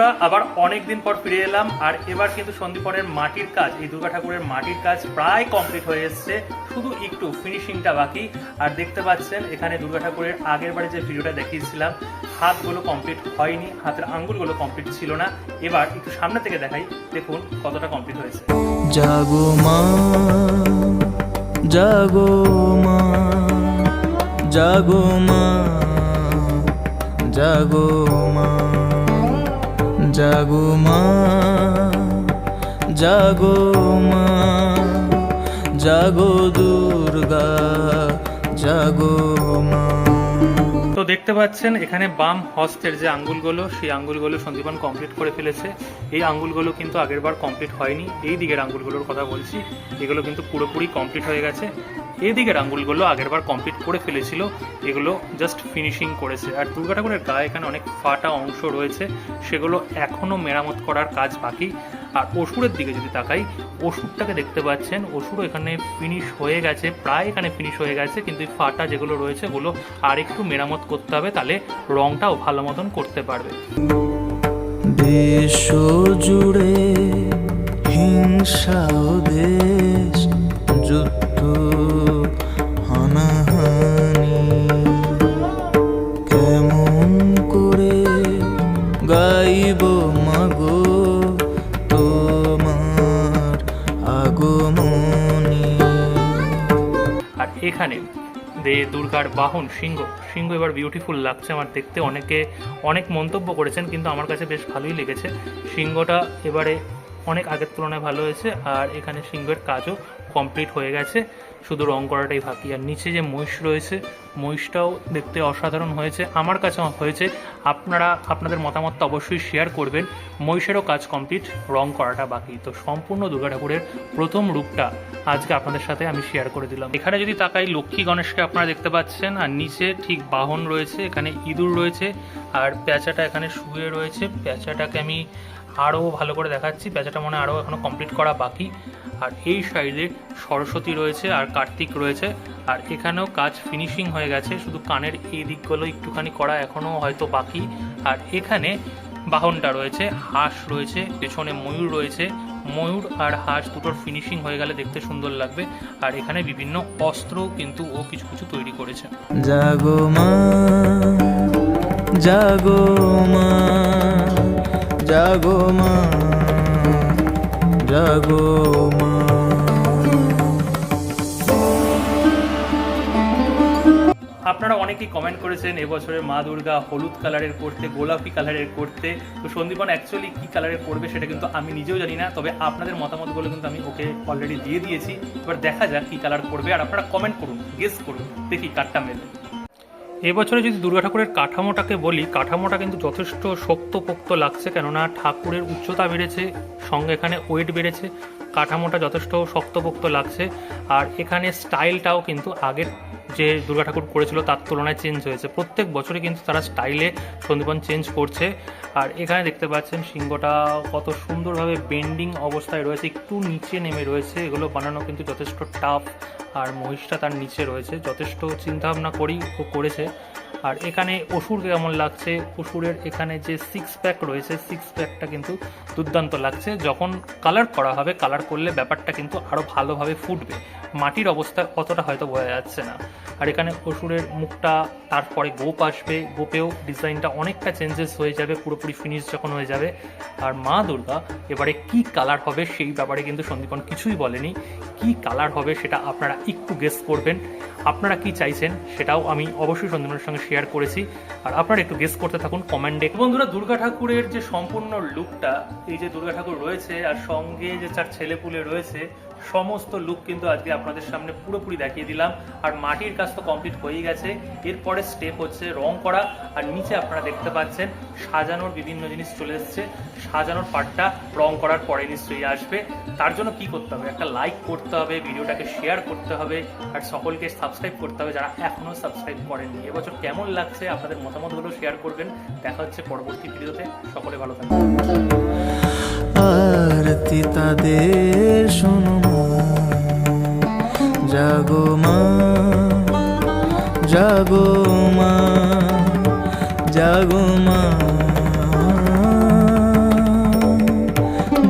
বন্ধুরা, আবার অনেক দিন পর ফিরে এলাম, আর এবার কিন্তু সন্দীপনের মাটির কাজ, এই দুর্গা ঠাকুরের মাটির কাজ প্রায় কমপ্লিট হয়ে এসছে, শুধু একটু ফিনিশিংটা বাকি। আর দেখতে পাচ্ছেন, এখানে দুর্গা ঠাকুরের আগের বারে যে ভিডিওটা দেখিয়েছিলাম, হাতগুলো কমপ্লিট হয়নি, হাতের আঙ্গুলগুলো কমপ্লিট ছিল না। এবার একটু সামনে থেকে দেখাই, দেখুন কতটা কমপ্লিট হয়েছে। জাগো মা জাগো মা জাগো মা জাগো মা। জাগো মা জাগো মা জাগো দুর্গা জাগো মা। দেখতে পাচ্ছেন, এখানে বাম হস্তের যে আঙ্গুলগুলো, সেই আঙ্গুলগুলো সন্দীপন কমপ্লিট করে ফেলেছে। এই আঙ্গুলগুলো কিন্তু আগের বার কমপ্লিট হয়নি। এই দিকের আঙ্গুলগুলোর কথা বলছি, এগুলো কিন্তু পুরোপুরি কমপ্লিট হয়ে গেছে। এই দিকের আঙ্গুলগুলো আগের বার কমপ্লিট করে ফেলেছিল, এগুলো জাস্ট ফিনিশিং করেছে। আর দুর্গা ঠাকুরের গায়ে এখানে অনেক ফাটা অংশ রয়েছে, সেগুলো এখনও মেরামত করার কাজ বাকি। আর অসুরের দিকে যদি তাকাই, অসুরটাকে দেখতে পাচ্ছেন, অসুরও এখানে ফিনিশ হয়ে গেছে, প্রায় এখানে ফিনিশ হয়ে গেছে, কিন্তু এই ফাটা যেগুলো রয়েছে, ওগুলো আর একটু মেরামত করতে হবে, তাহলে রংটাও ভালো মতন করতে পারবে। দেশ জুড়ে হিংসা দেশ এখানে। দে, দুর্গার বাহন, সিংহ। সিংহ এবার বিউটিফুল লাগছে আমার দেখতে। অনেকে অনেক মন্তব্য করেছেন, কিন্তু আমার কাছে বেশ ভালোই লেগেছে। সিংহটা এবারে অনেক আগের তুলনায় ভালো হয়েছে, আর এখানে সিংহের কাজও কমপ্লিট হয়ে গেছে। শুধু রং করাটাই বাকি, আর নিচে যে মহিষ রয়েছে, মহিষটাও দেখতে অসাধারণ হয়েছে। আমার কাছে হয়েছে, আপনারা, আপনাদের মতামতটা অবশ্যই শেয়ার করবেন। মহিষেরও কাজ কমপ্লিট রং করাটা বাকি। তো সম্পূর্ণ দুর্গা ঠাকুরের প্রথম রূপটা আজকে আপনাদের সাথে আমি শেয়ার করে দিলাম। এখানে যদি তাকাই, লক্ষ্মী গণেশকে আপনারা দেখতে পাচ্ছেন, আর নিচে ঠিক বাহন রয়েছে, এখানে ইঁদুর রয়েছে, আর প্যাঁচাটা এখানে শুয়ে রয়েছে। প্যাঁচাটাকে আমি আরও ভালো করে দেখাচ্ছি। প্যাঁচাটা মনে আরও এখনও কমপ্লিট করা বাকি। আর এই সাইডে সরস্বতী রয়েছে আর কার্তিক রয়েছে। আর এখানেও কাজ ফিনিশিং হয়ে গেছে। শুধু কানের এই দিকগুলো একটুখানি করা এখনও হয়তো বাকি। আর এখানে বাহনটা রয়েছে, হাঁস রয়েছে, পেছনে ময়ূর রয়েছে। ময়ূর আর হাঁস দুটোর ফিনিশিং হয়ে গেলে দেখতে সুন্দর লাগবে। আর এখানে বিভিন্ন অস্ত্র কিন্তু ও কিছু কিছু তৈরি করেছে। জাগো মা জাগো মা। জাগো মা জাগো মা। আপনারা অনেকেই কমেন্ট করেছেন, এবছরের মা দুর্গা হলুদ কালারের করতে, গোলাপি কালারের করতে। তো সন্দীপন অ্যাকচুয়ালি কি কালারের করবে সেটা কিন্তু আমি নিজেও জানি না, তবে আপনাদের মতামতগুলো কিন্তু আমি ওকে অলরেডি দিয়ে দিয়েছি। এবার দেখা যাক কি কালার করবে আর আপনারা কমেন্ট করুন গেস করুন, দেখি কারটা মেলে। এবছরে যদি দুর্গা ঠাকুরের কাঠামোটাকে বলি, কাঠামোটা কিন্তু যথেষ্ট শক্তপোক্ত লাগছে, কেননা ঠাকুরের উচ্চতা বেড়েছে, সঙ্গে এখানে ওয়েট বেড়েছে, কাঠামোটা যথেষ্ট শক্তপোক্ত লাগছে, আর এখানে স্টাইলটাও কিন্তু আগের যে দুর্গা ঠাকুর করেছিল তার তুলনায় চেঞ্জ হয়েছে। প্রত্যেক বছরে কিন্তু তারা স্টাইলে সন্দীপন চেঞ্জ করছে, আর এখানে দেখতে পাচ্ছেন সিংহটা কত সুন্দরভাবে বেন্ডিং অবস্থায় রয়েছে, একটু নিচে নেমে রয়েছে, এগুলো বানানো কিন্তু যথেষ্ট টাফ আর মহিষটা তার নিচে রয়েছে। যথেষ্ট চিন্তাভাবনা করেই ও করেছে। আর এখানে অসুর কেমন লাগছে? অসুরের এখানে যে সিক্স প্যাক রয়েছে সিক্স প্যাকটা কিন্তু দুর্দান্ত লাগছে। যখন কালার করা হবে কালার করলে ব্যাপারটা কিন্তু আরও ভালোভাবে ফুটবে। মাটির অবস্থা অতটা হয়তো বোঝা যাচ্ছে না। আর এখানে অসুরের মুখটা তারপরে গোপ আসবে। গোপেও ডিজাইনটা অনেকটা চেঞ্জেস হয়ে যাবে, পুরোপুরি ফিনিশ যখন হয়ে যাবে। আর মা দুর্গা, এবারে কি কালার হবে সেই ব্যাপারে কিন্তু সন্দীপন কিছুই বলেনি। কি কালার হবে সেটা আপনারা একটু গেস করবেন। আপনারা কি চাইছেন সেটাও আমি অবশ্যই সন্দীপনের সঙ্গে শেয়ার করেছি। আর আপনারা একটু গেস করতে থাকুন কমেন্টে বন্ধুরা, দুর্গা ঠাকুরের যে সম্পূর্ণ লুকটা এই যে দুর্গা ঠাকুর রয়েছে আর সঙ্গে যে চার ছেলেপুলে রয়েছে, সমস্ত লুক কিন্তু আজকে আপনাদের সামনে পুরোপুরি দেখিয়ে দিলাম। আর মাটির কাজ তো কমপ্লিট হয়ে গেছে। এরপরে স্টেপ হচ্ছে রং করা। আর নিচে আপনারা দেখতে পাচ্ছেন, সাজানোর বিভিন্ন জিনিস চলে এসছে। সাজানোর পার্টটা রং করার পরে নিশ্চয়ই আসবে। তার জন্য কি করতে হবে? একটা লাইক করতে হবে ভিডিওটাকে শেয়ার করতে হবে আর সকলকে সাবস্ক্রাইব করতে হবে যারা এখনও সাবস্ক্রাইব করেননি। এবছর কেমন লাগছে আপনাদের মতামতগুলো শেয়ার করবেন। দেখা হচ্ছে পরবর্তী ভিডিওতে। সকলে ভালো থাকবেন। আরতি তাদের শোনো জাগো মা জাগো মা জাগো মা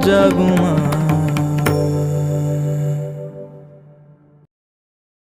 জাগো মা।